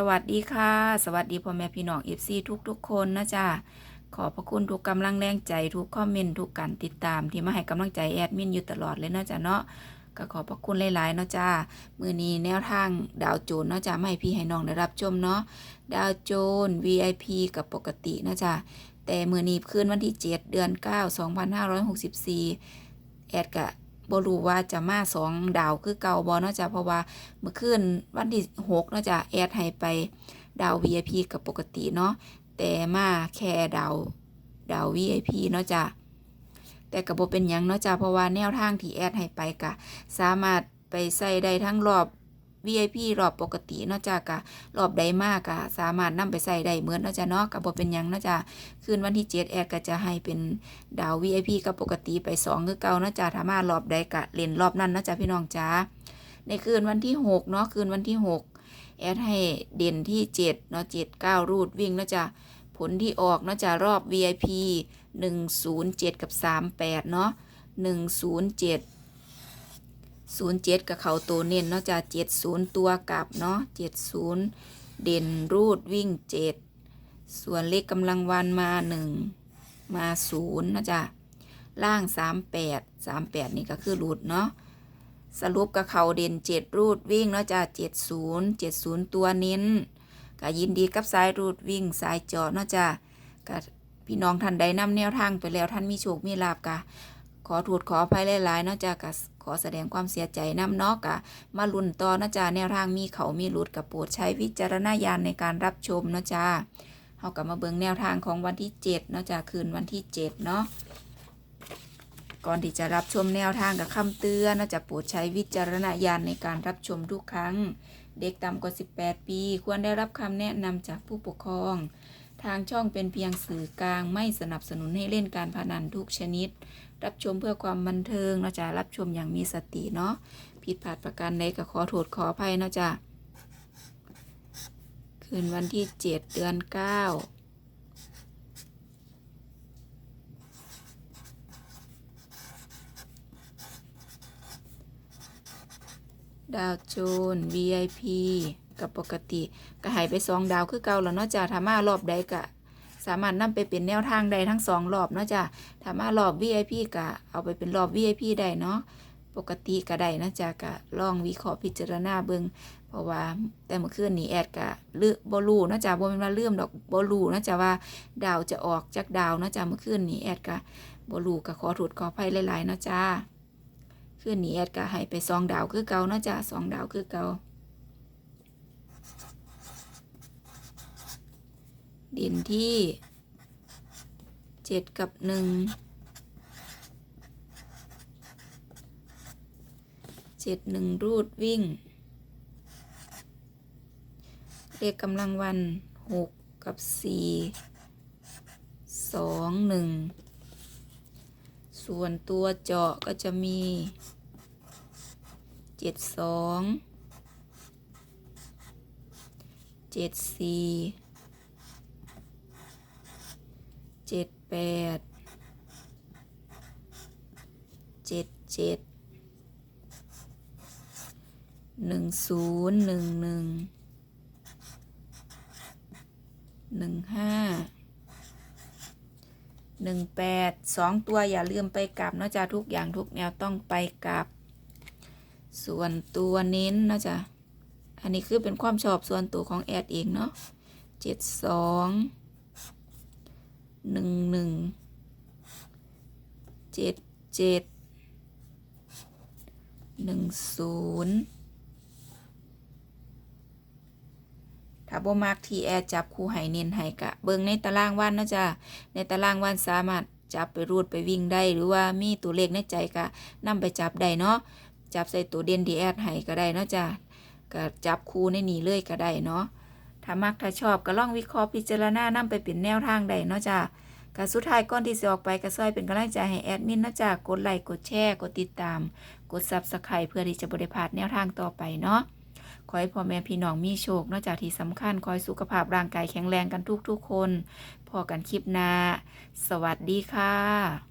สวัสดีค่ะ สวัสดีพ่อแม่พี่น้องเอฟซีทุกทุกๆคนนะจ๊ะขอบพระคุณทุกกำลังแรงใจทุกคอมเมนต์ทุกการติดตามที่มาให้กำลังใจแอดมินอยู่ตลอดเลยนะจ๊ะเนาะก็ขอบพระคุณหลายๆเนาะจ้า มือนี้แนวทางดาวโจนเนาะจ้าไม่ให้พี่ให้น้องได้รับชมเนาะ ดาวโจน VIP กับปกตินะจ๊ะแต่มือนี้คืนวันที่ 7 เดือน 9 2564 แอดกะ บ่รู้ว่าจะมาสองดาวคือเก่าบ่เนาะจ้ะเพราะว่าเมื่อคืนวันที่6เนาะจ้ะแอดให้ไปดาว VIP กับปกติเนาะแต่มาแค่ดาวดาว VIP เนาะจ้ะแต่ก็บ่เป็นหยังเนาะจ้ะเพราะว่าแนวทางที่แอดให้ไปกะสามารถไปใส่ได้ทั้งรอบ VIP รอบปกติเนาะจ้ะกะรอบใดมากกะสามารถนำไปใส่ได้เหมือนเนาะจ้ะเนาะก็บ่เป็นหยังเนาะจ้ะคืนวันที่7แอดก็จะให้เป็นดาว VIP กับปกติไป2คือเก่าเนาะจ้ะถ้ามารอบใดกะเล่นรอบนั้นเนาะจ้ะพี่น้องจ้าในคืนวันที่6เนาะคืนวันที่ 6 แอดให้เด่นที่7เนาะ7 9 รูดวิ่งเนาะจ้ะผลที่ออกเนาะจ้ะรอบ VIP 107 กับ 38 เนาะ107 07กับเขาตัวเน้นเนาะจ้ะ70ตัวกลับเนาะ70เด่นรูดวิ่ง7ส่วนเลขกำลังวันมา1มา0นะจะล่าง38 38นี่ก็คือรูดเนาะสรุปกับเขาเด่น7รูดวิ่งเนาะจ้ะ70 70ตัวเน้นก็ยินดีกับสายรูดวิ่งสายจาะเนาะจ้ะก็พี่น้องท่านใดนำแนวทางไปแล้วท่านมีโชคมีลาบกะ ขอถูดขออภัยหลายๆเนาะจ้ะกะขอแสดงความเสียใจนำเนาะกะมาลุ้นต่อเนาะจ้ะแนวทางมีเขามีหลุดกับโปรดใช้วิจารณญาณในการรับชมเนาะจ้ะเฮากลับมาเบิ่งแนวทางของวันที่7เนาะจ้ะคืนวันที่7เนาะก่อนที่จะรับชมแนวทางกับคำเตือนนาะจะโปรดใช้วิจารณญาณในการรับชมทุกครั้ง เด็กต่ำกว่า 18 ปี ควรได้รับคำแนะนำจากผู้ปกครอง ทางช่องเป็นเพียงสื่อกลางไม่สนับสนุนให้เล่นการพนันทุกชนิด รับชมเพื่อความบันเทิงนะจ๊ะรับชมอย่างมีสติเนาะผิดพลาดประการใดก็ขอโทษขออภัยนะจ๊ะคืนวันที่ 7 เดือน 9 ดาวโจน VIP กับปกติก็หายไปสองดาวคือเก่าแล้วเนาะจ้ะถ้ามารอบใดก็สามารถนำไปเป็นแนวทางใดทั้งสองรอบเนาะจ้ะถ้ามารอบ VIP ก็เอาไปเป็นรอบ VIP ได้เนาะปกติก็ได้นะจ้ะก็ลองวิเคราะห์พิจารณาเบิงเพราะว่าแต่เมื่อคืนนี้แอดก็ลืบ่รู้เนาะจ้ะบ่แม่นว่าลืมดอกบ่รู้เนาะจ้ะว่า ดาวจะออกจากดาวนาะจ้ะเมื่อคืนนี้แอดก็บ่รู้ก็ขอโทษขอภัยหลายๆนาะจ้าคืนนี้แอดก็ให้ไปสองดาวคือเก่านาะจ้ะสองดาวคือเก่า เด่นที่เจ็ดกับหนึ่งเจ็ดหนึ่งรูดวิ่ง เลขกำลังวันหกกับสี่สองหนึ่งส่วนตัวเจาะก็จะมีเจ็ดสองเจ็ดสี่ เจ็ดแปดเจ็ดเจ็ดหนึ่งศูนย์หนึ่งหนึ่งหนึ่งห้าหนึ่งแปดสองตัวอย่าลืมไปกลับเนาะจ๊ะทุกอย่างทุกแนวต้องไปกลับ ส่วนตัวเน้นเนาะจ๊ะอันนี้คือเป็นความชอบส่วนตัวของแอดเองเนาะเจ็ดสอง หนึ่งหนึ่งเจ็ดเจ็ดหนึ่งศูนย์ถ้าบ่มักที่แอดจับคู่ให้เน้นให้กะ เบิ่งในตารางวันเนาะจ้ะในตารางวันสามารถจับไปรูดไปวิ่งได้ หรือว่ามีตัวเลขในใจก็นำไปจับได้เนาะจับใส่ตัวเด่นดีแอดให้ก็ได้เนาะจ้ะก็จับคู่ในนี้เลยก็ได้เนาะ ถ้ามักถ้าชอบก็ล่องวิเคราะห์พิจารณานำไปเป็นแนวทางได้เนาะจ้ะก็สุดท้ายก่อนที่จะออกไปก็ซอยเป็นกำลังใจให้แอดมินเนาะจ้ะกดไลค์กดแชร์กดติดตาม กด Subscribe เพื่อที่จะบริพาดแนวทางต่อไปเนาะขอให้พ่อแม่พี่น้องมีโชคนอกจากที่สำคัญขอให้สุขภาพร่างกายแข็งแรงกันทุกๆคน พอกันคลิปหน้า สวัสดีค่ะ